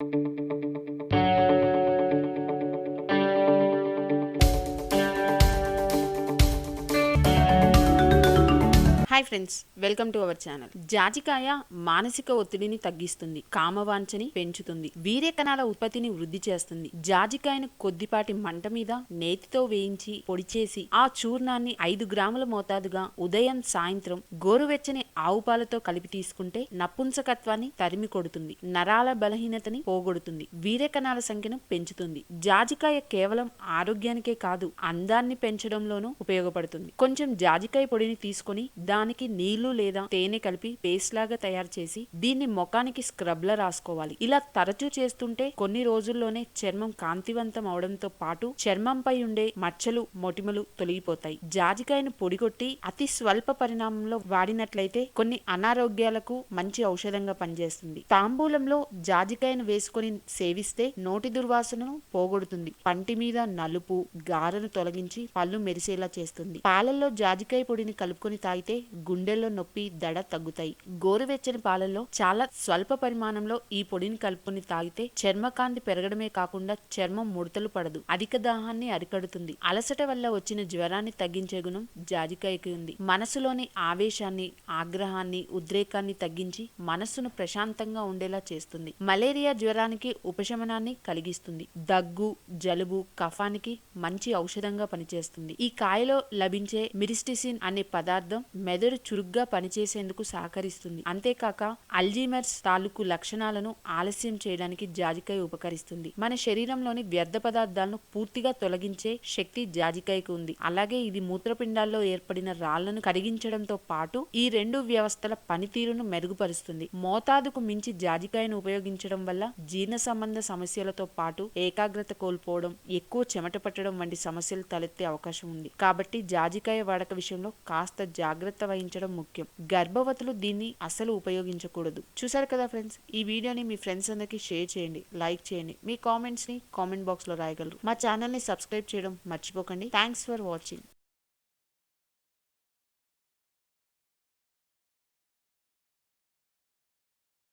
thank you. Hi friends welcome to our channel. జాజికాయ మానసిక ఒత్తిడిని తగ్గిస్తుంది కామవాంఛని పెంచుతుంది వీర్య ఉత్పత్తిని వృద్ధి చేస్తుంది. జాజికాయను కొద్దిపాటి మంట మీద నేతితో వేయించి పొడి చేసి ఆ చూర్ణాన్ని ఐదు గ్రాముల మోతాదుగా ఉదయం సాయంత్రం గోరువెచ్చని ఆవు పాలతో కలిపి తీసుకుంటే నపుంసకత్వాన్ని తరిమి కొడుతుంది నరాల బలహీనతని పోగొడుతుంది వీర్య సంఖ్యను పెంచుతుంది. జాజికాయ కేవలం ఆరోగ్యానికే కాదు అందాన్ని పెంచడంలోనూ ఉపయోగపడుతుంది. కొంచెం జాజికాయ పొడిని తీసుకొని ముఖానికి నీళ్ళు లేదా తేనె కలిపి పేస్ట్ లాగా తయారు చేసి దీన్ని ముఖానికి స్క్రబ్ లా రాసుకోవాలి. ఇలా తరచూ చేస్తుంటే కొన్ని రోజుల్లోనే చర్మం కాంతివంతం అవడంతో పాటు చర్మంపై ఉండే మచ్చలు మొటిమలు తొలగిపోతాయి. జాజికాయను పొడిగొట్టి అతి స్వల్ప పరిణామంలో వాడినట్లయితే కొన్ని అనారోగ్యాలకు మంచి ఔషధంగా పనిచేస్తుంది. తాంబూలంలో జాజికాయను వేసుకొని సేవిస్తే నోటి దుర్వాసనను పోగొడుతుంది. పంటి మీద నలుపు గారెను తొలగించి పళ్ళు మెరిసేలా చేస్తుంది. పాలల్లో జాజికాయ పొడిని కలుపుకొని తాగితే గుండెల్లో నొప్పి దడ తగ్గుతాయి. గోరువెచ్చని పాలల్లో చాలా స్వల్ప పరిమాణంలో ఈ పొడిని కలుపుకొని తాగితే చర్మకాంతి పెరగడమే కాకుండా చర్మం ముడతలు పడదు. అధిక దాహాన్ని అరికడుతుంది. అలసట వల్ల వచ్చిన జ్వరాన్ని తగ్గించే గుణం జాజికాయకి ఉంది. మనసులోని ఆవేశాన్ని ఆగ్రహాన్ని ఉద్రేకాన్ని తగ్గించి మనస్సును ప్రశాంతంగా ఉండేలా చేస్తుంది. మలేరియా జ్వరానికి ఉపశమనాన్ని కలిగిస్తుంది. దగ్గు జలుబు కఫానికి మంచి ఔషధంగా పనిచేస్తుంది. ఈ కాయలో లభించే మిరిస్టిసిన్ అనే పదార్థం మెదడు చురుగ్గా పనిచేసేందుకు సహకరిస్తుంది. అంతేకాక అల్జీమర్స్ తాలూకు లక్షణాలను ఆలస్యం చేయడానికి జాజికాయ ఉపకరిస్తుంది. మన శరీరంలోని వ్యర్థ పదార్థాలను పూర్తిగా తొలగించే శక్తి జాజికాయకు ఉంది. అలాగే ఇది మూత్రపిండాల్లో ఏర్పడిన రాళ్ళను కరిగించడంతో పాటు ఈ రెండు వ్యవస్థల పనితీరును మెరుగుపరుస్తుంది. మోతాదుకు మించి జాజికాయను ఉపయోగించడం వల్ల జీర్ణ సంబంధ సమస్యలతో పాటు ఏకాగ్రత కోల్పోవడం ఎక్కువ చెమట పట్టడం వంటి సమస్యలు తలెత్తే అవకాశం ఉంది. కాబట్టి జాజికాయ వాడక విషయంలో కాస్త జాగ్రత్త నిర్వహించడం ముఖ్యం. గర్భవతులు దీన్ని అసలు ఉపయోగించకూడదు. చూసారు కదా ఫ్రెండ్స్? ఈ వీడియోని మీ ఫ్రెండ్స్ అందరికీ షేర్ చేయండి లైక్ చేయండి. మీ కామెంట్స్ని కామెంట్ బాక్స్లో రాయగలరు. మా ఛానల్ని సబ్స్క్రైబ్ చేయడం మర్చిపోకండి. Thanks for watching.